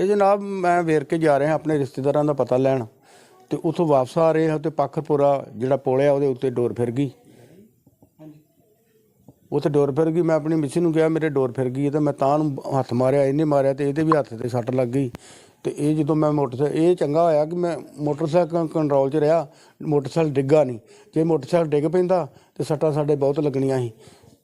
ਇਹ ਜਨਾਬ ਮੈਂ ਵੇਰਕੇ ਜਾ ਰਿਹਾ ਆਪਣੇ ਰਿਸ਼ਤੇਦਾਰਾਂ ਦਾ ਪਤਾ ਲੈਣ ਤੇ ਉਥੋਂ ਵਾਪਸ ਆ ਰਹੇ ਹਾਂ ਤੇ ਪੱਖਰਪੁਰਾ ਜਿਹੜਾ ਪੁਲ ਆ ਉਹਦੇ ਉੱਤੇ ਡੋਰ ਫਿਰ ਗਈ। ਉੱਥੇ ਡੋਰ ਫਿਰ ਗਈ। ਮੈਂ ਆਪਣੀ ਮਿੱਸੀ ਨੂੰ ਕਿਹਾ, ਮੇਰੇ ਡੋਰ ਫਿਰ ਗਈ ਹੈ ਤੇ ਮੈਂ ਤਾਂ ਨੂੰ ਹੱਥ ਮਾਰਿਆ, ਇਹਨੇ ਮਾਰਿਆ ਤੇ ਇਹਦੇ ਵੀ ਹੱਥ ਤੇ ਸੱਟ ਲੱਗ ਗਈ। ਤੇ ਇਹ ਜਦੋਂ ਮੈਂ ਮੋਟਰਸਾਈਕਲ, ਇਹ ਚੰਗਾ ਹੋਇਆ ਕਿ ਮੈਂ ਮੋਟਰਸਾਈਕਲ ਕੰਟਰੋਲ 'ਚ ਰਿਹਾ, ਮੋਟਰਸਾਈਕਲ ਡਿੱਗਾ ਨਹੀਂ। ਜੇ ਮੋਟਰਸਾਈਕਲ ਡਿੱਗ ਪੈਂਦਾ ਤੇ ਸੱਟਾਂ ਸਾਡੇ ਬਹੁਤ ਲੱਗਣੀਆਂ ਸੀ।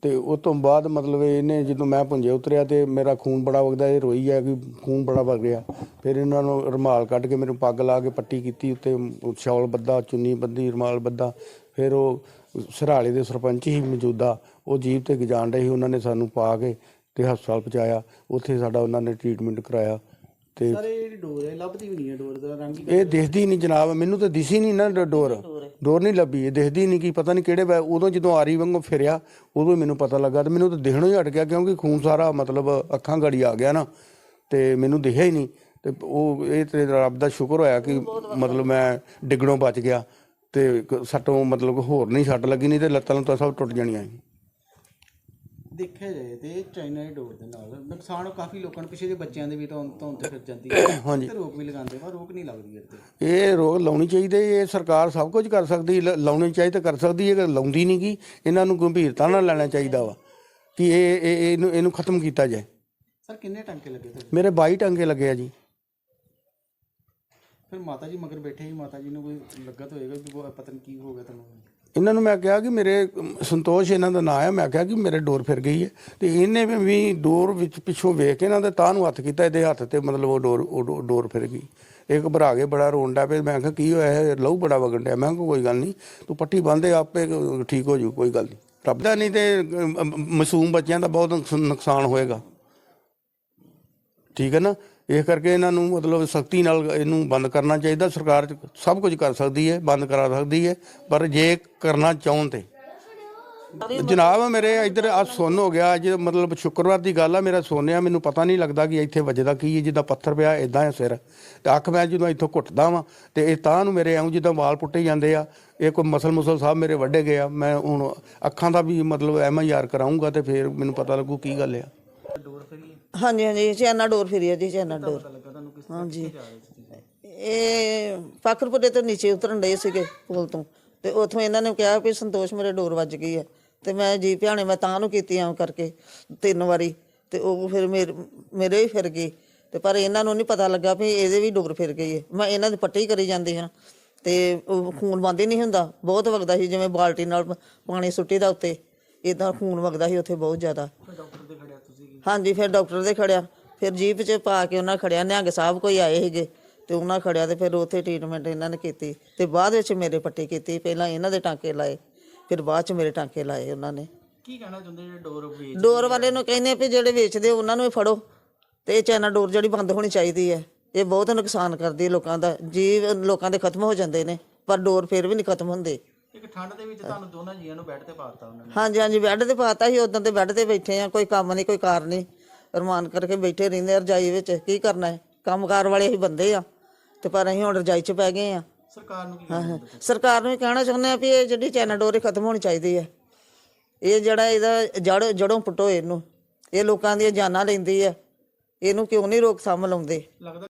ਤੇ ਉਸ ਤੋਂ ਬਾਅਦ ਮਤਲਬ ਇਹਨੇ ਜਦੋਂ ਮੈਂ ਪੁੰਜੇ ਉਤਰਿਆ ਤੇ ਮੇਰਾ ਖੂਨ ਬੜਾ ਵਗਦਾ ਇਹ ਰੋਈ ਹੈ ਕਿ ਖੂਨ ਬੜਾ ਵਗ ਰਿਹਾ। ਫਿਰ ਇਹਨਾਂ ਨੂੰ ਰੁਮਾਲ ਕੱਢ ਕੇ ਮੈਨੂੰ ਪੱਗ ਲਾ ਕੇ ਪੱਟੀ ਕੀਤੀ ਉੱਤੇ ਸ਼ਾਲ ਬੱਧਾ ਚੁੰਨੀ ਬੱਧੀ ਰੁਮਾਲ ਬੱਧਾ। ਫਿਰ ਉਹ ਸਰਾਲੇ ਦੇ ਸਰਪੰਚ ਹੀ ਮੌਜੂਦਾ ਉਹ ਜੀਪ ਤੇ ਗਜਾਣ ਰਹੇ ਉਹਨਾਂ ਨੇ ਸਾਨੂੰ ਪਾ ਕੇ ਤੇ ਹਸਪਤਾਲ ਪਹੁੰਚਾਇਆ। ਉੱਥੇ ਸਾਡਾ ਉਹਨਾਂ ਨੇ ਟ੍ਰੀਟਮੈਂਟ ਕਰਾਇਆ ਤੇ ਸਰ ਇਹ ਜਿਹੜੀ ਡੋਰ ਹੈ ਲੱਭਦੀ ਵੀ ਨਹੀਂ ਹੈ ਡੋਰ ਦਾ ਰੰਗ ਇਹ ਦਿਖਦੀ ਨਹੀਂ ਜਨਾਬ ਮੈਨੂੰ ਤਾਂ ਦਿਸੀ ਨਹੀਂ ਨਾ ਡੋਰ। ਡੋਰ ਨਹੀਂ ਲੱਭੀ, ਇਹ ਦਿਖਦੀ ਨਹੀਂ ਕਿ, ਪਤਾ ਨਹੀਂ ਕਿਹੜੇ ਵੇ, ਉਦੋਂ ਜਦੋਂ ਆਰੀ ਵਾਂਗੂ ਫਿਰਿਆ, ਉਦੋਂ ਹੀ ਮੈਨੂੰ ਪਤਾ ਲੱਗਾ ਤੇ ਮੈਨੂੰ ਤਾਂ ਦਿਖਣੋਂ ਹੀ ਹਟ ਗਿਆ ਕਿਉਂਕਿ ਖੂਨ ਸਾਰਾ ਮਤਲਬ ਅੱਖਾਂ ਗੜੀ ਆ ਗਿਆ ਨਾ ਤੇ ਮੈਨੂੰ ਦਿਖਿਆ ਹੀ ਨਹੀਂ ਤੇ ਉਹ, ਇਹ ਤੇ ਰੱਬ ਦਾ ਸ਼ੁਕਰ ਹੋਇਆ ਕਿ ਮਤਲਬ ਮੈਂ ਡਿੱਗਣੋਂ ਬਚ ਗਿਆ ਤੇ ਕ- ਸੱਟੋਂ ਮਤਲਬ ਹੋਰ ਨਹੀਂ ਸੱਟ ਲੱਗੀ, ਨਹੀਂ ਤੇ ਲੱਤਾਂ ਲੁੱਤਾਂ ਸਭ ਟੁੱਟ ਜਾਣੀਆਂ ਸੀ। ਦੇਖਿਆ ਜਾਏ ਤੇ ਚਾਈਨਾ ਦੀ ਡੋਰ ਦੇ ਨਾਲ ਨੁਕਸਾਨ ਕਾਫੀ ਲੋਕਾਂ ਨੂੰ ਪਿੱਛੇ ਦੇ ਬੱਚਿਆਂ ਦੇ ਵੀ ਤਾਂ ਤੋਂ ਤੇ ਫਿਰ ਜਾਂਦੀ ਹੈ। ਤੇ ਰੋਕ ਵੀ ਲਗਾਉਂਦੇ ਪਰ ਰੋਕ ਨਹੀਂ ਲੱਗਦੀ ਇੱਥੇ। ਇਹ ਰੋਕ ਲਾਉਣੀ ਚਾਹੀਦੀ ਹੈ, ਇਹ ਸਰਕਾਰ ਸਭ ਕੁਝ ਕਰ ਸਕਦੀ ਲਾਉਣੀ ਚਾਹੀਦੀ ਤਾਂ ਕਰ ਸਕਦੀ ਹੈ ਕਿ ਲਾਉਂਦੀ ਨਹੀਂ ਗੀ ਇਹਨਾਂ ਨੂੰ ਗੰਭੀਰਤਾ ਨਾਲ ਲੈਣਾ ਚਾਹੀਦਾ ਵਾ ਕਿ ਇਹ ਇਹ- ਇਹਨੂੰ ਇਹਨੂੰ ਖਤਮ ਕੀਤਾ ਜਾਏ। ਸਰ ਕਿੰਨੇ ਟਾਂਕੇ ਲੱਗੇ ਤੇ ਮੇਰੇ 22 ਟੰਗੇ ਲੱਗੇ ਆ ਜੀ। ਫਿਰ ਮਾਤਾ ਜੀ ਮਗਰ ਬੈਠੇ ਹੀ ਮਾਤਾ ਜੀ ਨੂੰ ਕੋਈ ਲੱਗਾ ਹੋਏਗਾ ਕਿ ਪਤਾ ਨਹੀਂ ਕੀ ਹੋ ਗਿਆ ਤੁਹਾਨੂੰ? ਇਹਨਾਂ ਨੂੰ ਮੈਂ ਕਿਹਾ ਕਿ ਮੇਰੇ ਸੰਤੋਸ਼ ਇਹਨਾਂ ਦਾ ਨਾਂ ਹੈ ਮੈਂ ਕਿਹਾ ਕਿ ਮੇਰੇ ਡੋਰ ਫਿਰ ਗਈ ਹੈ। ਤੇ ਇਹਨੇ ਵੀ- ਡੋਰ ਵਿੱਚ ਪਿੱਛੋਂ ਵੇਖ ਕੇ ਇਹਨਾਂ ਦੇ ਤਾਂ ਨੂੰ ਹੱਥ ਕੀਤਾ ਇਹਦੇ ਹੱਥ ਤੇ ਮਤਲਬ ਉਹ ਡੋਰ ਉਹ ਡੋਰ ਫਿਰ ਗਈ। ਇਹ ਘਬਰਾ ਕੇ ਬੜਾ ਰੋਣ ਡਿਆ ਪਿਆ ਮੈਂ ਕਿਹਾ ਕੀ ਹੋਇਆ? ਇਹ ਲਹੂ ਬੜਾ ਵਗਣ ਡਿਆ। ਮੈਂ ਕਿਹਾ ਕੋਈ ਗੱਲ ਨਹੀਂ ਤੂੰ ਪੱਟੀ ਬੰਨ੍ਹਦੇ ਆਪੇ ਠੀਕ ਹੋ ਜੂ ਕੋਈ ਗੱਲ ਨਹੀਂ। ਰੱਬ ਦਾ ਨਹੀਂ ਤੇ ਅਮ, ਮਾਸੂਮ ਬੱਚਿਆਂ ਦਾ ਬਹੁਤ ਨੁਕਸਾਨ ਹੋਏਗਾ। ਠੀਕ ਹੈ ਨਾ? ਇਸ ਕਰਕੇ ਇਹਨਾਂ ਨੂੰ ਮਤਲਬ ਸਖਤੀ ਨਾਲ ਇਹਨੂੰ ਬੰਦ ਕਰਨਾ ਚਾਹੀਦਾ। ਸਰਕਾਰ ਸਭ ਕੁਝ ਕਰ ਸਕਦੀ ਹੈ, ਬੰਦ ਕਰਾ ਸਕਦੀ ਹੈ, ਪਰ ਜੇ ਕਰਨਾ ਚਾਹੁੰ ਤੇ। ਜਨਾਬ, ਮੇਰੇ ਇੱਧਰ ਆ ਸੁੰਨ ਹੋ ਗਿਆ। ਅੱਜ ਮਤਲਬ ਸ਼ੁੱਕਰਵਾਰ ਦੀ ਗੱਲ ਆ, ਮੇਰਾ ਸੋਨਿਆ, ਮੈਨੂੰ ਪਤਾ ਨਹੀਂ ਲੱਗਦਾ ਕਿ ਇੱਥੇ ਵੱਜਦਾ ਕੀ ਹੈ, ਜਿੱਦਾਂ ਪੱਥਰ ਪਿਆ ਇਦਾਂ ਹੈ ਸਿਰ। ਤੇ ਅੱਖ ਮੈਂ ਜਦੋਂ ਇੱਥੋਂ ਘੁੱਟਦਾ ਵਾਂ, ਤੇ ਇਹ ਤਾਂ ਨੂੰ ਮੇਰੇ ਐਉਂ ਜਿੱਦਾਂ ਵਾਲ ਪੁੱਟੇ ਜਾਂਦੇ ਆ। ਇਹ ਕੋਈ ਮਸਲ ਮੁਸਲ ਸਾਹਿਬ ਮੇਰੇ ਵੱਡੇ ਗਏ ਆ। ਮੈਂ ਹੁਣ ਅੱਖਾਂ ਦਾ ਵੀ ਮਤਲਬ ਐਮ ਆਈ ਆਰ ਕਰਾਉਂਗਾ ਤੇ ਫਿਰ ਮੈਨੂੰ ਪਤਾ ਲੱਗੂ ਕੀ ਗੱਲ ਆ। ਹਾਂਜੀ ਹਾਂਜੀ ਚੈਨਾ ਡੋਰ ਫਿਰੀ ਹੈ ਜੀ ਚੈਨਾ ਡੋਰ ਲੱਗਾ ਤੁਹਾਨੂੰ ਕਿਸ ਹਾਂਜੀ? ਇਹ ਫਾਖਰਪੁਰੇ ਤੋਂ ਨੀਚੇ ਉਤਰਨ ਡਏ ਸੀਗੇ ਪੁਲ ਤੋਂ। ਤੇ ਉੱਥੋਂ ਇਹਨਾਂ ਨੇ ਕਿਹਾ ਵੀ ਸੰਤੋਸ਼ ਮੇਰੇ ਡੋਰ ਵੱਜ ਗਈ ਹੈ ਤੇ ਮੈਂ ਜੀ ਭਿਆਣੇ ਮੈਂ ਤਾਂ ਨੂੰ ਕੀਤੀ ਐਂ ਕਰਕੇ ਤਿੰਨ ਵਾਰੀ। ਤੇ ਉਹ ਫਿਰ ਮੇਰੇ ਮੇਰੇ ਵੀ ਫਿਰ ਗਈ ਤੇ ਪਰ ਇਹਨਾਂ ਨੂੰ ਨਹੀਂ ਪਤਾ ਲੱਗਾ ਵੀ ਇਹਦੇ ਵੀ ਡੋਰ ਫਿਰ ਗਈ ਹੈ ਮੈਂ ਇਹਨਾਂ ਦੀ ਪੱਟੀ ਕਰੀ ਜਾਂਦੀ ਹਾਂ। ਤੇ ਉਹ ਖੂਨ ਬੰਦ ਹੀ ਨਹੀਂ ਹੁੰਦਾ ਬਹੁਤ ਵਗਦਾ ਸੀ ਜਿਵੇਂ ਬਾਲਟੀ ਨਾਲ ਪਾਣੀ ਸੁੱਟੀ ਦਾ ਉੱਤੇ। ਇਦਾਂ ਖੂਨ ਵਗਦਾ ਸੀ ਉੱਥੇ ਬਹੁਤ ਜ਼ਿਆਦਾ ਡਾਕਟਰ ਦੇ ਖੜਿਆ ਤੁਸੀਂ ਹਾਂਜੀ ਫਿਰ ਡਾਕਟਰ ਦੇ ਖੜਿਆ। ਫਿਰ ਜੀਪ 'ਚ ਪਾ ਕੇ ਉਹਨਾਂ ਖੜਿਆ। ਨਿਹੰਗ ਸਾਹਿਬ ਕੋਈ ਆਏ ਸੀਗੇ ਤੇ ਉਹਨਾਂ ਖੜਿਆ ਤੇ ਫਿਰ ਉੱਥੇ ਟ੍ਰੀਟਮੈਂਟ ਇਹਨਾਂ ਨੇ ਕੀਤੀ ਤੇ ਬਾਅਦ ਵਿੱਚ ਮੇਰੇ ਪੱਟੀ ਕੀਤੀ। ਪਹਿਲਾਂ ਇਹਨਾਂ ਦੇ ਟਾਂਕੇ ਲਾਏ ਫਿਰ ਬਾਅਦ 'ਚ ਮੇਰੇ ਟਾਂਕੇ ਲਾਏ ਉਹਨਾਂ ਨੇ। ਕੀ ਕਹਿਣਾ ਚਾਹੁੰਦੇ ਜਿਹੜੇ ਡੋਰ ਵੇਚ ਡੋਰ ਵਾਲੇ ਨੂੰ ਕਹਿੰਦੇ ਵੀ ਜਿਹੜੇ ਵੇਚਦੇ ਉਹਨਾਂ ਨੂੰ ਵੀ ਫੜੋ। ਤੇ ਇਹ ਚਾਈਨਾ ਡੋਰ ਜਿਹੜੀ ਬੰਦ ਹੋਣੀ ਚਾਹੀਦੀ ਹੈ ਇਹ ਬਹੁਤ ਨੁਕਸਾਨ ਕਰਦੀ ਹੈ ਲੋਕਾਂ ਦਾ। ਜੀਵ ਲੋਕਾਂ ਦੇ ਖਤਮ ਹੋ ਜਾਂਦੇ ਨੇ ਪਰ ਡੋਰ ਫਿਰ ਵੀ ਨਹੀਂ ਖਤਮ ਹੁੰਦੇ। ਇੱਕ ਠੰਡ ਦੇ ਵਿੱਚ ਤੁਹਾਨੂੰ ਦੋਨਾਂ ਜੀਆਂ ਨੂੰ ਬੈੱਡ ਤੇ ਪਾਤਾ ਉਹਨਾਂ ਨੇ। ਹਾਂਜੀ ਹਾਂਜੀ ਬੈੱਡ ਤੇ ਪਾਤਾ ਸੀ ਉਦੋਂ ਤੇ ਬੈੱਡ ਤੇ ਬੈਠੇ ਆ ਕੋਈ ਕੰਮ ਨਹੀਂ ਕੋਈ ਕਾਰ ਨਹੀਂ ਰਮਾਨ ਕਰਕੇ ਬੈਠੇ ਰਹਿੰਦੇ ਆ ਰਜਾਈ ਵਿੱਚ ਕੀ ਕਰਨਾ ਹੈ? ਕੰਮਕਾਰ ਵਾਲੇ ਅਸੀਂ ਬੰਦੇ ਆ ਤੇ ਪਰ ਅਸੀਂ ਹੁਣ ਰਜਾਈ 'ਚ ਪੈ ਗਏ ਆ। ਸਰਕਾਰ ਨੂੰ ਕੀ ਕਹਿਣਾ ਸਰਕਾਰ ਨੂੰ ਵੀ ਕਹਿਣਾ ਚਾਹੁੰਦੇ ਆ ਵੀ ਇਹ ਜਿਹੜੀ ਚਾਈਨਾ ਡੋਰ ਇਹ ਖਤਮ ਹੋਣੀ ਚਾਹੀਦੀ ਹੈ ਇਹ ਜਿਹੜਾ ਇਹਦਾ ਜੜ ਜੜੋਂ ਪੁੱਟੋ ਇਹਨੂੰ। ਇਹ ਲੋਕਾਂ ਦੀਆਂ ਜਾਨਾਂ ਲੈਂਦੀ ਹੈ ਇਹਨੂੰ ਕਿਉਂ ਨਹੀਂ ਰੋਕਥਾਮ ਲਾਉਂਦੇ? ਲੱਗਦਾ